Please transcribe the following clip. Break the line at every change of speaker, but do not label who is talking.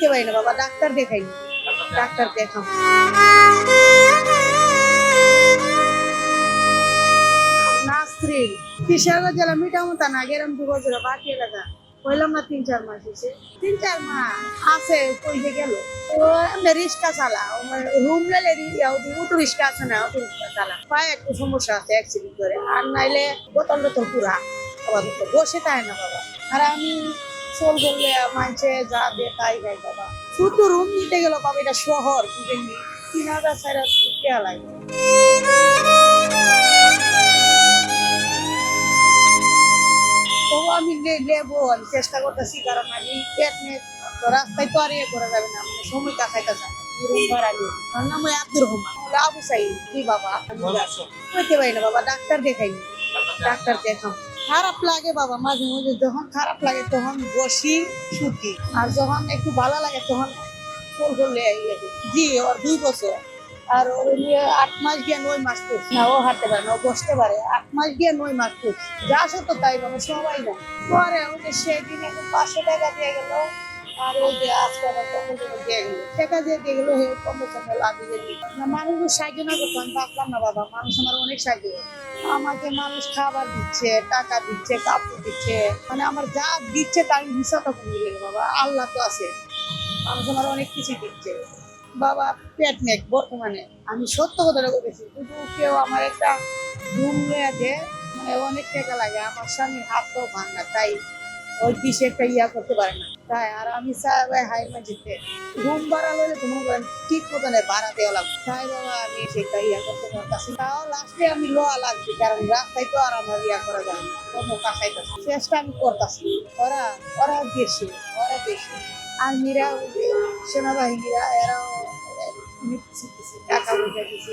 কইতে পারি না, বাবা, ডাক্তার দেখাই। ডাক্তার দেখাম নাসরিন কিশোরগঞ্জ জেলা মিটামতা না, গেরাম দু বছর, বাকি এলাকা। কইলাম না তিন চার মাস হয়েছে তিন চার মাস আছে, কইতে গেল। ও এমনি রিক্সা চালা রুম লেলে অটো রিক্সা আছে না, অটো রিক্সা চালা। পায়ে একটু সমস্যা আছে অ্যাক্সিডেন্ট করে। আর নাইলে বোতল টোতল পুরা। আবার বসে তাই না, বাবা। আর আমি চল যা তাই বাবা। শুধু রুম নিতে গেল বাবা এটা শহর বুঝেননি তিন হাজার চার হাজার টাকা লাগে তবু আমি নেব আমি চেষ্টা করতেছি কারণ আমি পেট নিয়ে রাস্তায় তো আর ইয়ে করা যাবে না মানে সময় কাছাইতে চাই রুম ভাড়া নিয়ে আমার নাম আব্দুর রহমান। আবু সাইদ কি বাবা? কইতে পারি না বাবা ডাক্তার দেখাই ডাক্তার দেখাম খারাপ লাগে বাবা, মাঝে মাঝে যখন খারাপ লাগে তখন বসি, শুকি। আর যখন একটু ভালো লাগে তখন ফুল করলে করি। জি, ওর দুই বছর। আর আট মাস গিয়ে নয় মাস করছি না, ও হাঁটতে পারে না, ও বসতে পারে। আট মাস গিয়ে নয় মাস করছি যা সত্য তাই বাবা, সবাই না পরে ওকে সেদিন একটু পাঁচশো টাকা দিয়ে গেল বাবা, মানুষ আমার অনেক আমাকে মানুষ খাবার দিচ্ছে, টাকা দিচ্ছে, কাপড় দিচ্ছে। মানে আমার যা দিচ্ছে তার বাবা, আল্লাহ তো আছে। মানুষ আমার অনেক কিছু দিচ্ছে। বাবা, পেট নেক বর্তমানে। আমি সত্য কথাটা বলেছি কিন্তু কেউ আমার একটা নিয়ে দেয় মানে অনেক টাকা লাগে, আমার স্বামীর হাতও ভাঙা তাই ওই দিশে একটা ইয়া করতে পারে না। তাই আর আমি চাই হাই মাঝিতে রুম ভাড়া তো মনে করেন ঠিক মতো নেই ভাড়া দেওয়া তাই বাবা, আমি সেটা ইয়া করতে পারতাছি। তাও লাস্টে আমি লোয়া লাগবে, কারণ রাস্তায় তো আর আমার ইয়া করা যায় না, কোনো কাছাইতেছি চেষ্টা আমি করতেছি। ওরা ওরা বেশি ওরা বেশি। আর্মিরা সেনাবাহিনীরা, এরাও টাকা পয়সা দিছে